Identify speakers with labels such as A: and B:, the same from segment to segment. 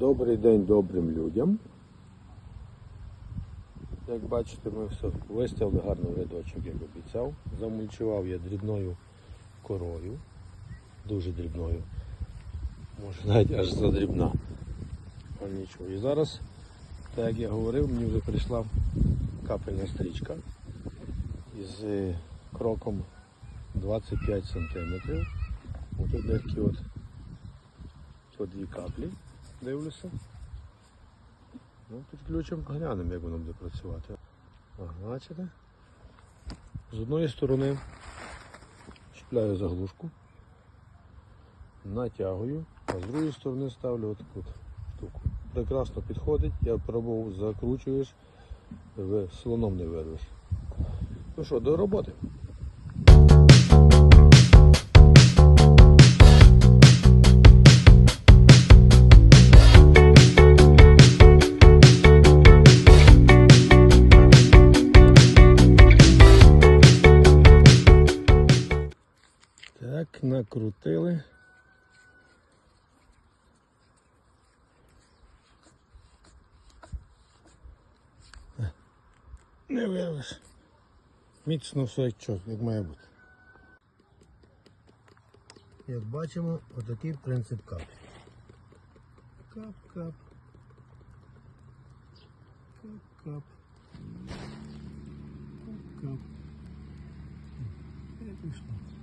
A: Добрий день добрим людям. Як бачите, ми все виставили гарний рядочок, як обіцяв. Замульчував я дрібною корою. Дуже дрібною. Може навіть аж задрібна. А нічого. І зараз, так як я говорив, мені вже прийшла капельна стрічка із е, кроком 25 см. Ось тут такі от, по дві каплі дивлюся. Ну, підключимо, глянемо, як воно буде працювати. Бачите? З одної сторони чіпляю заглушку, натягую, а з другої сторони ставлю отаку штуку. Прекрасно підходить, я пробував, закручуєш, слоном не вирвеш. Ну що, до роботи. Так, накрутили. Не вирвеш. Міцно все як чот, як має бути. Як бачимо, отакий принцип кап. Кап-кап. Кап-кап. Кап-кап. І пішло.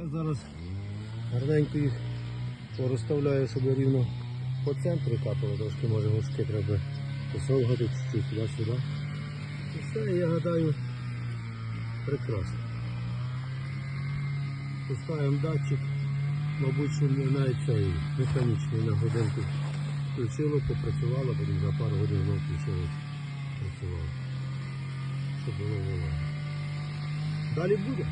A: Я зараз гарненько їх порозставляю, щоб рівно по центру капало, трошки може гуски треба посовгати чуть-чуть туди-сюди. І все, я гадаю, прекрасно. Поставимо датчик, мабуть, що навіть цей механічний на годинку включило, попрацювало, потім за пару годин знову включилось, працювало. Щоб було воно. Далі буде.